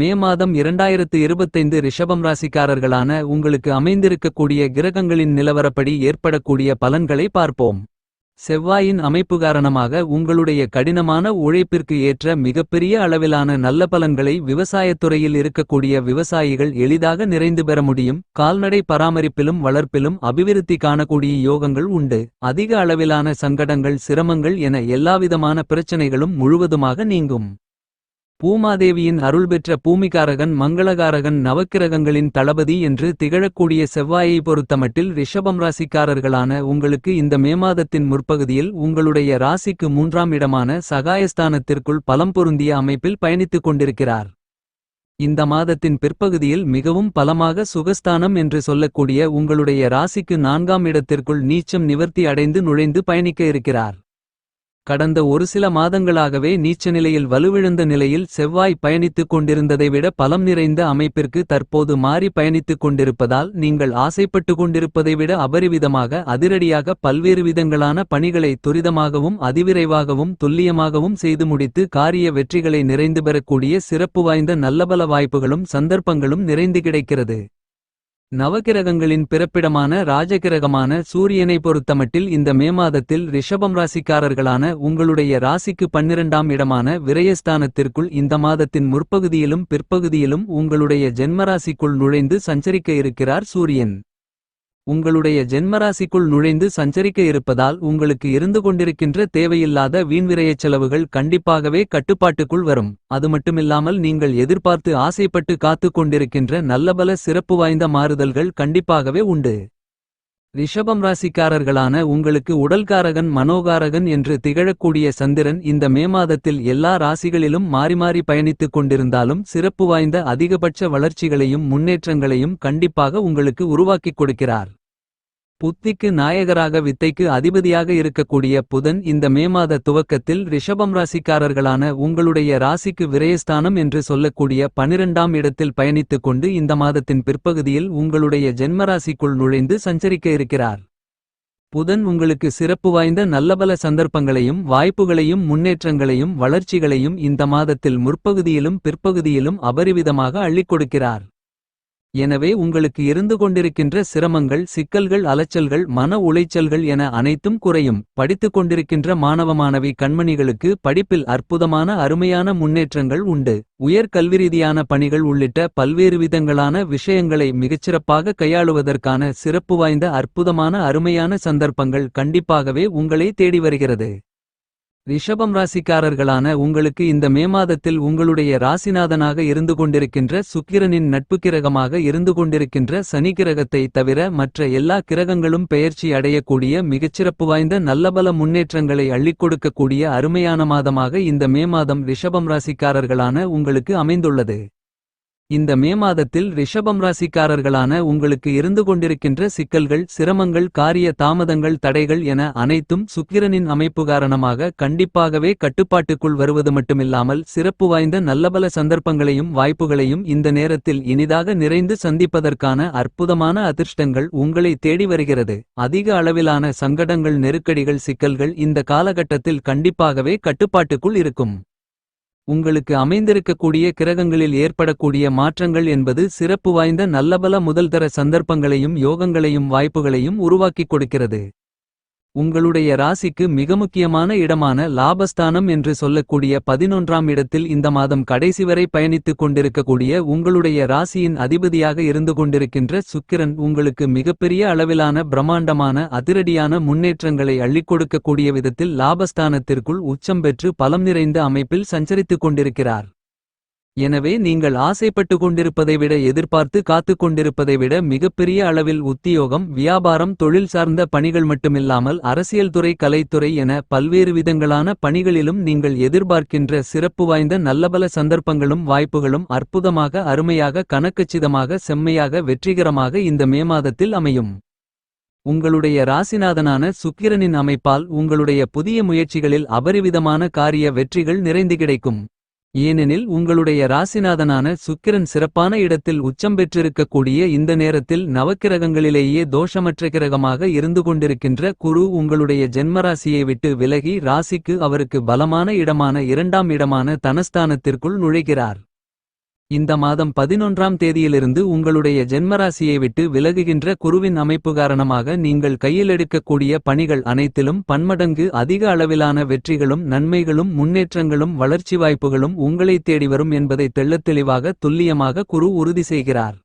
மே மாதம் இரண்டாயிரத்து இருபத்தைந்து ரிஷபம் ராசிக்காரர்களான உங்களுக்கு அமைந்திருக்கக்கூடிய கிரகங்களின் நிலவரப்படி ஏற்படக்கூடிய பலன்களை பார்ப்போம். செவ்வாயின் அமைப்பு காரணமாக உங்களுடைய கடினமான உழைப்பிற்கு ஏற்ற மிகப்பெரிய அளவிலான நல்ல பலன்களை விவசாயத்துறையில் இருக்கக்கூடிய விவசாயிகள் எளிதாக நிறைந்து பெற முடியும். கால்நடை பராமரிப்பிலும் வளர்ப்பிலும் அபிவிருத்தி காணக்கூடிய யோகங்கள் உண்டு. அதிக அளவிலான சங்கடங்கள் சிரமங்கள் என எல்லாவிதமான பிரச்சனைகளும் முழுவதுமாக நீங்கும். பூமாதேவியின் அருள் பெற்ற பூமிகாரகன் மங்களகாரகன் நவக்கிரகங்களின் தளபதி என்று திகழக்கூடிய செவ்வாயை பொறுத்தமட்டில் ரிஷபம் ராசிக்காரர்களான உங்களுக்கு இந்த மே மாதத்தின் முற்பகுதியில் உங்களுடைய ராசிக்கு மூன்றாம் இடமான சகாயஸ்தானத்திற்குள் பலம் பொருந்திய அமைப்பில் பயணித்துக் கொண்டிருக்கிறார். இந்த மாதத்தின் பிற்பகுதியில் மிகவும் பலமாக சுகஸ்தானம் என்று சொல்லக்கூடிய உங்களுடைய ராசிக்கு நான்காம் இடத்திற்குள் நீச்சம் நிவர்த்தி அடைந்து நுழைந்து பயணிக்க இருக்கிறார். கடந்த ஒரு சில மாதங்களாகவே நீச்ச நிலையில் வலுவிழந்த நிலையில் செவ்வாய் பயணித்துக் கொண்டிருந்ததை விட பலம் நிறைந்த அமைப்பிற்கு தற்போது மாறி பயணித்துக் கொண்டிருப்பதால் நீங்கள் ஆசைப்பட்டு கொண்டிருப்பதை விட அபரிவிதமாக அதிரடியாக பல்வேறு விதங்களான பணிகளை துரிதமாகவும் அதிவிரைவாகவும் துல்லியமாகவும் செய்து முடித்து காரிய வெற்றிகளை நிறைந்து பெறக்கூடிய சிறப்பு வாய்ந்த நல்லபல வாய்ப்புகளும் சந்தர்ப்பங்களும் நிறைந்து கிடைக்கிறது. நவகிரகங்களின் பிறப்பிடமான ராஜகிரகமான சூரியனை பொறுத்தமட்டில் இந்த மே மாதத்தில் ரிஷபம் ராசிக்காரர்களான உங்களுடைய ராசிக்கு பன்னிரண்டாம் இடமான விரயஸ்தானத்திற்குள் இந்த மாதத்தின் முற்பகுதியிலும் பிற்பகுதியிலும் உங்களுடைய ஜென்மராசிக்குள் நுழைந்து சஞ்சரிக்க இருக்கிறார் சூரியன். உங்களுடைய ஜென்மராசிக்குள் நுழைந்து சஞ்சரிக்க இருப்பதால் உங்களுக்கு இருந்து கொண்டிருக்கின்ற தேவையில்லாத வீண்விரயச் செலவுகள் கண்டிப்பாகவே கட்டுப்பாட்டுக்குள் வரும். அது மட்டுமில்லாமல் நீங்கள் எதிர்பார்த்து ஆசைப்பட்டு காத்துக் கொண்டிருக்கின்ற நல்லபல சிறப்பு வாய்ந்த மாறுதல்கள் கண்டிப்பாகவே உண்டு. ரிஷபம் ராசிக்காரர்களான உங்களுக்கு உடல்காரகன் மனோகாரகன் என்று திகழக்கூடிய சந்திரன் இந்த மே மாதத்தில் எல்லா ராசிகளிலும் மாறி மாறி பயணித்துக் கொண்டிருந்தாலும் சிறப்பு வாய்ந்த அதிகபட்ச வளர்ச்சிகளையும் முன்னேற்றங்களையும் கண்டிப்பாக உங்களுக்கு உருவாக்கிக் கொடுக்கிறார். புத்திக்கு நாயகராக வித்தைக்கு அதிபதியாக இருக்கக்கூடிய புதன் இந்த மே மாத துவக்கத்தில் ரிஷபம் ராசிக்காரர்களான உங்களுடைய ராசிக்கு விரயஸ்தானம் என்று சொல்லக்கூடிய பனிரெண்டாம் இடத்தில் பயணித்துக் கொண்டு இந்த மாதத்தின் பிற்பகுதியில் உங்களுடைய ஜென்மராசிக்குள் நுழைந்து சஞ்சரிக்க இருக்கிறார். புதன் உங்களுக்கு சிறப்பு வாய்ந்த நல்லபல சந்தர்ப்பங்களையும் வாய்ப்புகளையும் முன்னேற்றங்களையும் வளர்ச்சிகளையும் இந்த மாதத்தில் முற்பகுதியிலும் பிற்பகுதியிலும் அபரிவிதமாக அள்ளிக் கொடுக்கிறார். எனவே உங்களுக்கு இருந்து கொண்டிருக்கின்ற சிரமங்கள் சிக்கல்கள் அலைச்சல்கள் மன உளைச்சல்கள் என அனைத்தும் குறையும். படித்துக் கொண்டிருக்கின்ற மாணவ மாணவி கண்மணிகளுக்கு படிப்பில் அற்புதமான அருமையான முன்னேற்றங்கள் உண்டு. உயர் கல்விரீதியான பணிகள் உள்ளிட்ட பல்வேறு விதங்களான விஷயங்களை மிகச்சிறப்பாக கையாளுவதற்கான சிறப்பு வாய்ந்த அற்புதமான அருமையான சந்தர்ப்பங்கள் கண்டிப்பாகவே உங்களை தேடி வருகிறது. ரிஷபம் ராசிக்காரர்களான உங்களுக்கு இந்த மே மாதத்தில் உங்களுடைய ராசிநாதனாக இருந்து கொண்டிருக்கின்ற சுக்கிரனின் நட்பு கிரகமாக இருந்து கொண்டிருக்கின்ற சனி கிரகத்தை தவிர மற்ற எல்லா கிரகங்களும் பெயர்ச்சி அடையக்கூடிய மிகச்சிறப்பு வாய்ந்த நல்லபல முன்னேற்றங்களை அள்ளிக் கொடுக்கக்கூடிய அருமையான மாதமாக இந்த மே மாதம் ரிஷபம் ராசிக்காரர்களான உங்களுக்கு அமைந்துள்ளது. இந்த மே மாதத்தில் ரிஷபம் ராசிக்காரர்களான உங்களுக்கு இருந்து கொண்டிருக்கின்ற சிக்கல்கள் சிரமங்கள் காரிய தாமதங்கள் தடைகள் என அனைத்தும் சுக்கிரனின் அமைப்பு காரணமாக கண்டிப்பாகவே கட்டுப்பாட்டுக்குள் வருவது மட்டுமில்லாமல் சிறப்பு வாய்ந்த நல்லபல சந்தர்ப்பங்களையும் வாய்ப்புகளையும் இந்த நேரத்தில் இனிதாக நிறைந்து சந்திப்பதற்கான அற்புதமான அதிர்ஷ்டங்கள் உங்களை தேடி வருகிறது. அதிக அளவிலான சங்கடங்கள் நெருக்கடிகள் சிக்கல்கள் இந்த காலகட்டத்தில் கண்டிப்பாகவே கட்டுப்பாட்டுக்குள் இருக்கும். உங்களுக்கு அமைந்திருக்கக்கூடிய கிரகங்களில் ஏற்படக்கூடிய மாற்றங்கள் என்பது சிறப்பு வாய்ந்த நல்லபல முதல்தர சந்தர்ப்பங்களையும் யோகங்களையும் வாய்ப்புகளையும் உருவாக்கிக் கொடுக்கிறது. உங்களுடைய ராசிக்கு மிக முக்கியமான இடமான லாபஸ்தானம் என்று சொல்லக்கூடிய பதினொன்றாம் இடத்தில் இந்த மாதம் கடைசி வரை பயணித்துக் கொண்டிருக்கக்கூடிய உங்களுடைய ராசியின் அதிபதியாக இருந்து கொண்டிருக்கின்ற சுக்கிரன் உங்களுக்கு மிகப்பெரிய அளவிலான பிரம்மாண்டமான அதிரடியான முன்னேற்றங்களை அள்ளிக் கொடுக்கக்கூடிய விதத்தில் லாபஸ்தானத்திற்குள் உச்சம் பெற்று பலம் நிறைந்த அமைப்பில் சஞ்சரித்துக் கொண்டிருக்கிறார். எனவே நீங்கள் ஆசைப்பட்டு கொண்டிருப்பதை விட எதிர்பார்த்து காத்து கொண்டிருப்பதை விட மிகப்பெரிய அளவில் உத்தியோகம் வியாபாரம் தொழில் சார்ந்த பணிகள் மட்டுமில்லாமல் அரசியல் துறை கலைத்துறை என பல்வேறு விதங்களான பணிகளிலும் நீங்கள் எதிர்பார்க்கின்ற சிறப்பு வாய்ந்த நல்லபல சந்தர்ப்பங்களும் வாய்ப்புகளும் அற்புதமாக அருமையாக கணக்கச்சிதமாக செம்மையாக வெற்றிகரமாக இந்த மே மாதத்தில் அமையும். உங்களுடைய ராசிநாதனான சுக்கிரனின் அமைப்பால் உங்களுடைய புதிய முயற்சிகளில் அபரிவிதமான காரிய வெற்றிகள் நிறைந்து கிடைக்கும். ஏனெனில் உங்களுடைய ராசிநாதனான சுக்கிரன் சிறப்பான இடத்தில் உச்சம் பெற்றிருக்கக்கூடிய இந்த நேரத்தில் நவக்கிரகங்களிலேயே தோஷமற்ற கிரகமாக இருந்து கொண்டிருக்கின்ற குரு உங்களுடைய ஜென்மராசியை விட்டு விலகி ராசிக்கு அவருக்கு பலமான இடமான இரண்டாம் இடமான தனஸ்தானத்திற்குள் நுழைகிறார். இந்த மாதம் பதினொன்றாம் தேதியிலிருந்து உங்களுடைய ஜென்மராசியை விட்டு விலகுகின்ற குருவின் அமைப்பு காரணமாக நீங்கள் கையிலெடுக்கக்கூடிய பணிகள் அனைத்திலும் பன்மடங்கு அதிக அளவிலான வெற்றிகளும் நன்மைகளும் முன்னேற்றங்களும் வளர்ச்சி வாய்ப்புகளும் உங்களை தேடி வரும் என்பதை தெள்ளத்தெளிவாக துல்லியமாக குரு உறுதி செய்கிறார்.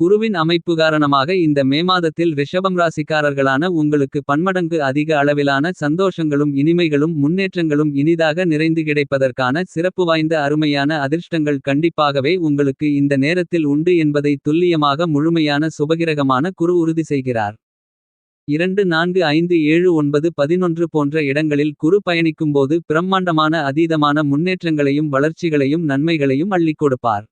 குருவின் அமைப்பு காரணமாக இந்த மே மாதத்தில் ரிஷபம் ராசிக்காரர்களான உங்களுக்கு பன்மடங்கு அதிக அளவிலான சந்தோஷங்களும் இனிமைகளும் முன்னேற்றங்களும் இனிதாக நிறைந்து கிடைப்பதற்கான சிறப்பு வாய்ந்த அருமையான அதிர்ஷ்டங்கள் கண்டிப்பாகவே உங்களுக்கு இந்த நேரத்தில் உண்டு என்பதை துல்லியமாக முழுமையான சுபகிரகமான குரு உறுதி செய்கிறார். இரண்டு நான்கு ஐந்து ஏழு ஒன்பது பதினொன்று போன்ற இடங்களில் குரு பயணிக்கும்போது பிரம்மாண்டமான அதீதமான முன்னேற்றங்களையும் வளர்ச்சிகளையும் நன்மைகளையும் அள்ளிக் கொடுப்பார்.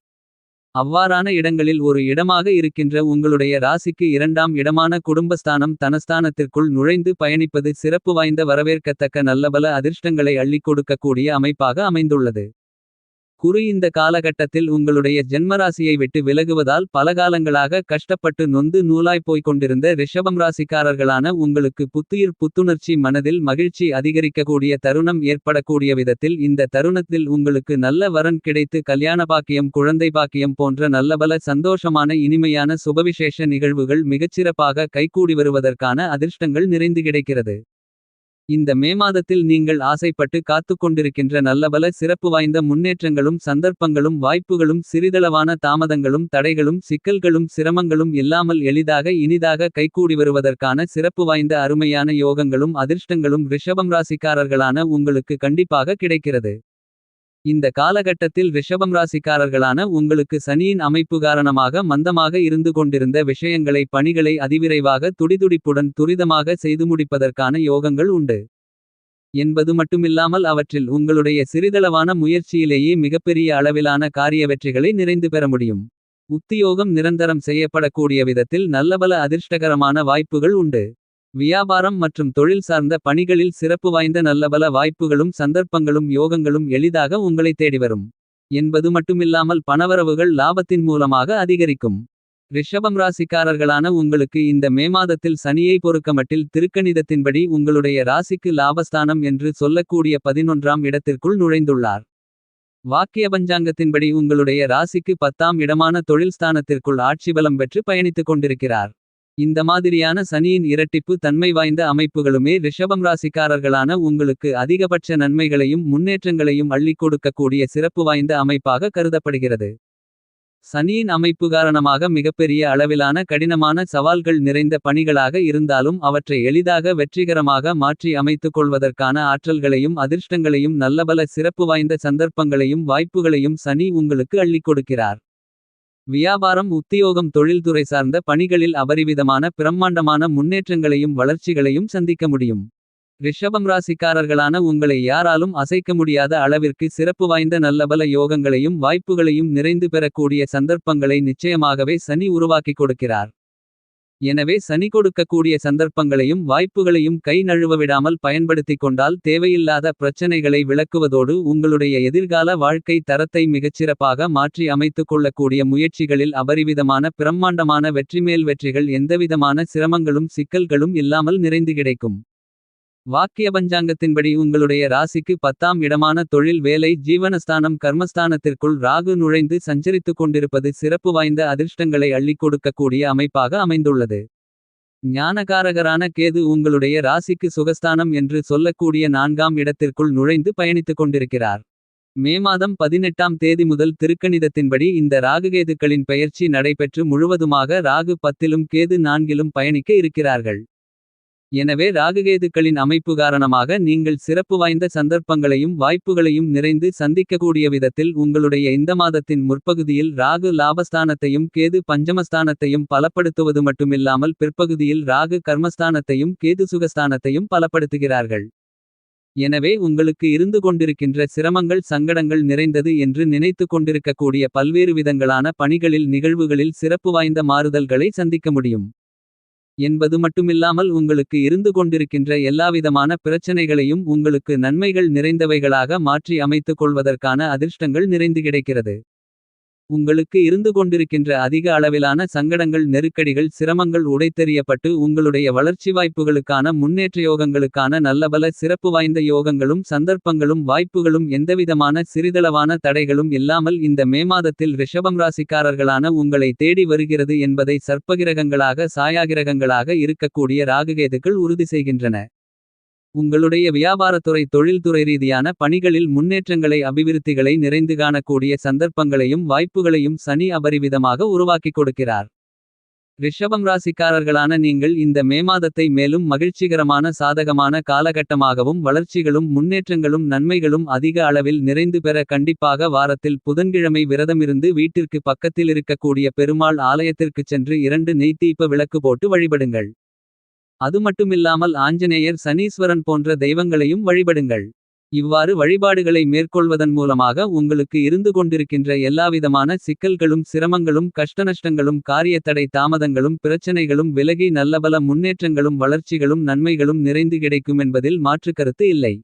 அவ்வாறான இடங்களில் ஒரு இடமாக இருக்கின்ற உங்களுடைய ராசிக்கு இரண்டாம் இடமான குடும்பஸ்தானம் தனஸ்தானத்திற்குள் நுழைந்து பயணிப்பது சிறப்பு வாய்ந்த வரவேற்கத்தக்க நல்லபல அதிர்ஷ்டங்களை அள்ளிக் கொடுக்கக்கூடிய அமைப்பாக அமைந்துள்ளது. குரு இந்த காலகட்டத்தில் உங்களுடைய ஜென்மராசியை விட்டு விலகுவதால் பலகாலங்களாக கஷ்டப்பட்டு நொந்து நூலாய் போய்க் கொண்டிருந்த ரிஷபம் ராசிக்காரர்களான உங்களுக்கு புத்துயிர் புத்துணர்ச்சி மனதில் மகிழ்ச்சி அதிகரிக்கக்கூடிய தருணம் ஏற்படக்கூடிய விதத்தில் இந்த தருணத்தில் உங்களுக்கு நல்ல வரன் கிடைத்து கல்யாண பாக்கியம் குழந்தை பாக்கியம் போன்ற நல்லபல சந்தோஷமான இனிமையான சுபவிசேஷ நிகழ்வுகள் மிகச்சிறப்பாக கைகூடி வருவதற்கான அதிர்ஷ்டங்கள் நிறைந்து கிடைக்கிறது. இந்த மே மாதத்தில் நீங்கள் ஆசைப்பட்டு காத்துக்கொண்டிருக்கின்ற நல்லபல சிறப்பு வாய்ந்த முன்னேற்றங்களும் சந்தர்ப்பங்களும் வாய்ப்புகளும் சிறிதளவான தாமதங்களும் தடைகளும் சிக்கல்களும் சிரமங்களும் இல்லாமல் எளிதாக இனிதாக கைகூடி வருவதற்கான சிறப்பு வாய்ந்த அருமையான யோகங்களும் அதிர்ஷ்டங்களும் ரிஷபம் ராசிக்காரர்களான உங்களுக்கு கண்டிப்பாக கிடைக்கிறது. இந்த காலகட்டத்தில் ரிஷபம் ராசிக்காரர்களான உங்களுக்கு சனியின் அமைப்பு காரணமாக மந்தமாக இருந்து கொண்டிருந்த விஷயங்களை பணிகளை அதிவிரைவாக துடிதுடிப்புடன் துரிதமாக செய்து முடிப்பதற்கான யோகங்கள் உண்டு. என்பது மட்டுமில்லாமல் அவற்றில் உங்களுடைய சிறிதளவான முயற்சியிலேயே மிகப்பெரிய அளவிலான காரிய வெற்றிகளை நிறைந்து பெற முடியும். உத்தியோகம் நிரந்தரம் செய்யப்படக்கூடிய விதத்தில் நல்லபல அதிர்ஷ்டகரமான வாய்ப்புகள் உண்டு. வியாபாரம் மற்றும் தொழில் சார்ந்த பணிகளில் சிறப்பு வாய்ந்த நல்லபல வாய்ப்புகளும் சந்தர்ப்பங்களும் யோகங்களும் எளிதாக உங்களை தேடிவரும் என்பது மட்டுமில்லாமல் பணவரவுகள் லாபத்தின் மூலமாக அதிகரிக்கும். ரிஷபம் ராசிக்காரர்களான உங்களுக்கு இந்த மே மாதத்தில் சனியை பொறுக்கமட்டில் திருக்கணிதத்தின்படி உங்களுடைய ராசிக்கு லாபஸ்தானம் என்று சொல்லக்கூடிய பதினொன்றாம் இடத்திற்குள் நுழைந்துள்ளார். வாக்கிய பஞ்சாங்கத்தின்படி உங்களுடைய ராசிக்கு பத்தாம் இடமான தொழில் ஸ்தானத்திற்குள் ஆட்சி பலம் பெற்று பயணித்துக் கொண்டிருக்கிறார். இந்த மாதிரியான சனியின் இரட்டிப்பு தன்மை வாய்ந்த அமைப்புகளுமே ரிஷபம் ராசிக்காரர்களான உங்களுக்கு அதிகபட்ச நன்மைகளையும் முன்னேற்றங்களையும் அள்ளிக் கொடுக்கக்கூடிய சிறப்பு வாய்ந்த அமைப்பாக கருதப்படுகிறது. சனியின் அமைப்பு காரணமாக மிகப்பெரிய அளவிலான கடினமான சவால்கள் நிறைந்த பணிகளாக இருந்தாலும் அவற்றை எளிதாக வெற்றிகரமாக மாற்றி அமைத்துக் கொள்வதற்கான ஆற்றல்களையும் அதிர்ஷ்டங்களையும் நல்லபல சிறப்பு வாய்ந்த சந்தர்ப்பங்களையும் வாய்ப்புகளையும் சனி உங்களுக்கு அள்ளிக் கொடுக்கிறார். வியாபாரம் உத்தியோகம் தொழில்துறை சார்ந்த பணிகளில் அபரிவிதமான பிரம்மாண்டமான முன்னேற்றங்களையும் வளர்ச்சிகளையும் சந்திக்க முடியும். ரிஷபம் ராசிக்காரர்களான உங்களை யாராலும் அசைக்க முடியாத அளவிற்கு சிறப்பு வாய்ந்த நல்லபல யோகங்களையும் வாய்ப்புகளையும் நிறைந்து பெறக்கூடிய சந்தர்ப்பங்களை நிச்சயமாகவே சனி உருவாக்கிக் கொடுக்கிறார். எனவே சனி கொடுக்கக்கூடிய சந்தர்ப்பங்களையும் வாய்ப்புகளையும் கை நழுவவிடாமல் பயன்படுத்திக் கொண்டால் தேவையில்லாத பிரச்சனைகளை விளக்குவதோடு உங்களுடைய எதிர்கால வாழ்க்கை தரத்தை மிகச்சிறப்பாக மாற்றி அமைத்துக் கொள்ளக்கூடிய முயற்சிகளில் அபரிவிதமான பிரம்மாண்டமான வெற்றிமேல் வெற்றிகள் எந்தவிதமான சிரமங்களும் சிக்கல்களும் இல்லாமல் நிறைந்து கிடைக்கும். வாக்கிய பஞ்சாங்கத்தின்படி உங்களுடைய ராசிக்கு பத்தாம் இடமான தொழில் வேலை ஜீவனஸ்தானம் கர்மஸ்தானத்திற்குள் ராகு நுழைந்து சஞ்சரித்துக் கொண்டிருப்பது சிறப்பு வாய்ந்த அதிர்ஷ்டங்களை அள்ளிக் கொடுக்கக்கூடிய அமைப்பாக அமைந்துள்ளது. ஞானகாரகரான கேது உங்களுடைய ராசிக்கு சுகஸ்தானம் என்று சொல்லக்கூடிய நான்காம் இடத்திற்குள் நுழைந்து பயணித்துக் கொண்டிருக்கிறார். மே மாதம் பதினெட்டாம் தேதி முதல் திருக்கணிதத்தின்படி இந்த ராகுகேதுக்களின் பெயர்ச்சி நடைபெற்று முழுவதுமாக ராகு பத்திலும் கேது நான்கிலும் பயணிக்க இருக்கிறார்கள். எனவே ராகுகேதுக்களின் அமைப்பு காரணமாக நீங்கள் சிறப்பு வாய்ந்த சந்தர்ப்பங்களையும் வாய்ப்புகளையும் நிறைந்து சந்திக்கக்கூடிய விதத்தில் உங்களுடைய இந்த மாதத்தின் முற்பகுதியில் ராகு லாபஸ்தானத்தையும் கேது பஞ்சமஸ்தானத்தையும் பலப்படுத்துவது மட்டுமில்லாமல் பிற்பகுதியில் ராகு கர்மஸ்தானத்தையும் கேது சுகஸ்தானத்தையும் பலப்படுத்துகிறார்கள். எனவே உங்களுக்கு இருந்து கொண்டிருக்கின்ற சிரமங்கள் சங்கடங்கள் நிறைந்தது என்று நினைத்து கொண்டிருக்கக்கூடிய பல்வேறு விதங்களான பணிகளில் நிகழ்வுகளில் சிறப்பு வாய்ந்த மாறுதல்களை சந்திக்க முடியும். என்பது மட்டுமில்லாமல் உங்களுக்கு இருந்து கொண்டிருக்கின்ற எல்லாவிதமான பிரச்சனைகளையும் உங்களுக்கு நன்மைகள் நிறைந்தவைகளாக மாற்றி அமைத்துக் கொள்வதற்கான அதிர்ஷ்டங்கள் நிறைந்து கிடைக்கிறது. உங்களுக்கு இருந்து கொண்டிருக்கின்ற அதிக அளவிலான சங்கடங்கள் நெருக்கடிகள் சிரமங்கள் உடைத்தெறியப்பட்டு உங்களுடைய வளர்ச்சி வாய்ப்புகளுக்கான முன்னேற்ற யோகங்களுக்கான நல்லபல சிறப்பு வாய்ந்த யோகங்களும் சந்தர்ப்பங்களும் வாய்ப்புகளும் எந்தவிதமான சிறிதளவான தடைகளும் இல்லாமல் இந்த மே மாதத்தில் ரிஷபம் ராசிக்காரர்களான உங்களை தேடி வருகிறது என்பதை சர்ப்பகிரகங்களாக சாயாகிரகங்களாக இருக்கக்கூடிய ராகுகேதுக்கள் உறுதி செய்கின்றன. உங்களுடைய வியாபாரத்துறை தொழில்துறை ரீதியான பணிகளில் முன்னேற்றங்களை அபிவிருத்திகளை நிறைந்து காணக்கூடிய சந்தர்ப்பங்களையும் வாய்ப்புகளையும் சனி அபரிவிதமாக உருவாக்கிக் கொடுக்கிறார். ரிஷபம் ராசிக்காரர்களான நீங்கள் இந்த மே மாதத்தை மேலும் மகிழ்ச்சிகரமான சாதகமான காலகட்டமாகவும் வளர்ச்சிகளும் முன்னேற்றங்களும் நன்மைகளும் அதிக அளவில் நிறைந்து பெற கண்டிப்பாக வாரத்தில் புதன்கிழமை விரதமிருந்து வீட்டிற்கு பக்கத்தில் இருக்கக்கூடிய பெருமாள் ஆலயத்திற்குச் சென்று இரண்டு நெய்த்தீப்ப விளக்கு போட்டு வழிபடுங்கள். அதுமட்டுமில்லாமல் ஆஞ்சநேயர் சனீஸ்வரன் போன்ற தெய்வங்களையும் வழிபடுங்கள். இவ்வாறு வழிபாடுகளை மேற்கொள்வதன் மூலமாக உங்களுக்கு இருந்து கொண்டிருக்கின்ற எல்லாவிதமான சிக்கல்களும் சிரமங்களும் கஷ்டநஷ்டங்களும் காரியத்தடை தாமதங்களும் பிரச்சனைகளும் விலகி நல்லபல முன்னேற்றங்களும் வளர்ச்சிகளும் நன்மைகளும் நிறைந்து கிடைக்கும் என்பதில் மாற்றுக்கருத்து இல்லை.